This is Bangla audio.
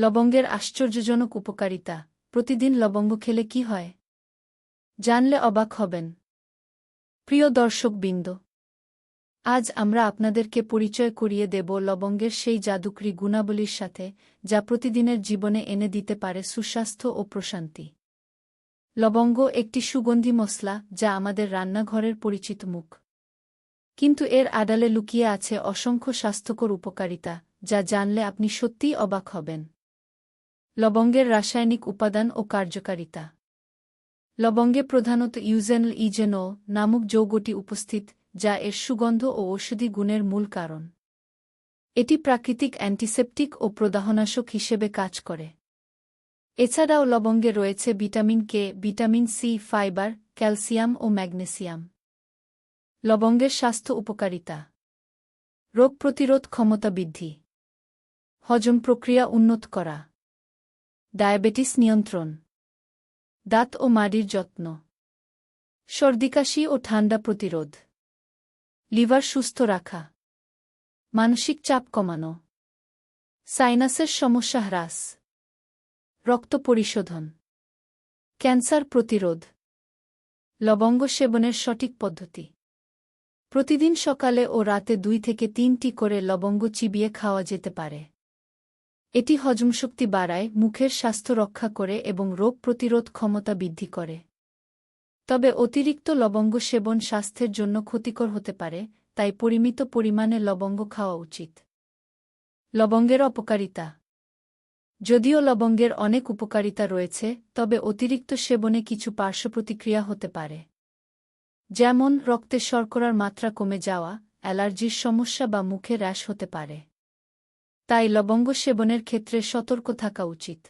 লবঙ্গের আশ্চর্যজনক উপকারিতা। প্রতিদিন লবঙ্গ খেলে কি হয়? জানলে অবাক হবেন। প্রিয় দর্শকবৃন্দ, আজ আমরা আপনাদেরকে পরিচয় করিয়ে দেব লবঙ্গের সেই জাদুকরী গুণাবলীর সাথে, যা প্রতিদিনের জীবনে এনে দিতে পারে সুস্বাস্থ্য ও প্রশান্তি। লবঙ্গ একটি সুগন্ধি মশলা, যা আমাদের রান্নাঘরের পরিচিত মুখ। কিন্তু এর আড়ালে লুকিয়ে আছে অসংখ্য স্বাস্থ্যকর উপকারিতা, যা জানলে আপনি সত্যিই অবাক হবেন। লবঙ্গের রাসায়নিক উপাদান ও কার্যকারিতা। লবঙ্গে প্রধানত ইউজেনল ইজেনো নামক যৌগটি উপস্থিত, যা এর সুগন্ধ ও ঔষধি গুণের মূল কারণ। এটি প্রাকৃতিক অ্যান্টিসেপটিক ও প্রদাহনাশক হিসেবে কাজ করে। এছাড়াও লবঙ্গে রয়েছে vitamin K, vitamin C, fibre, calcium ও ম্যাগনেসিয়াম। লবঙ্গের স্বাস্থ্য উপকারিতা। রোগ প্রতিরোধ ক্ষমতা বৃদ্ধি। হজম প্রক্রিয়া উন্নত করা। ডায়াবেটিস নিয়ন্ত্রণ। দাঁত ও মাড়ির যত্ন। সর্দিকাশি ও ঠান্ডা প্রতিরোধ। লিভার সুস্থ রাখা। মানসিক চাপ কমানো। সাইনাসের সমস্যা হ্রাস। রক্ত পরিশোধন। ক্যান্সার প্রতিরোধ। লবঙ্গ সেবনের সঠিক পদ্ধতি। প্রতিদিন সকালে ও রাতে দুই থেকে তিনটি করে লবঙ্গ চিবিয়ে খাওয়া যেতে পারে। এটি হজমশক্তি বাড়ায়, মুখের স্বাস্থ্য রক্ষা করে এবং রোগ প্রতিরোধ ক্ষমতা বৃদ্ধি করে। তবে অতিরিক্ত লবঙ্গ সেবন স্বাস্থ্যের জন্য ক্ষতিকর হতে পারে, তাই পরিমিত পরিমাণে লবঙ্গ খাওয়া উচিত। লবঙ্গের অপকারিতা। যদিও লবঙ্গের অনেক উপকারিতা রয়েছে, তবে অতিরিক্ত সেবনে কিছু পার্শ্বপ্রতিক্রিয়া হতে পারে। যেমন, রক্তে শর্করার মাত্রা কমে যাওয়া, অ্যালার্জির সমস্যা বা মুখে র্যাশ হতে পারে। তাই লবঙ্গ সেবনের ক্ষেত্রে সতর্ক থাকা উচিত।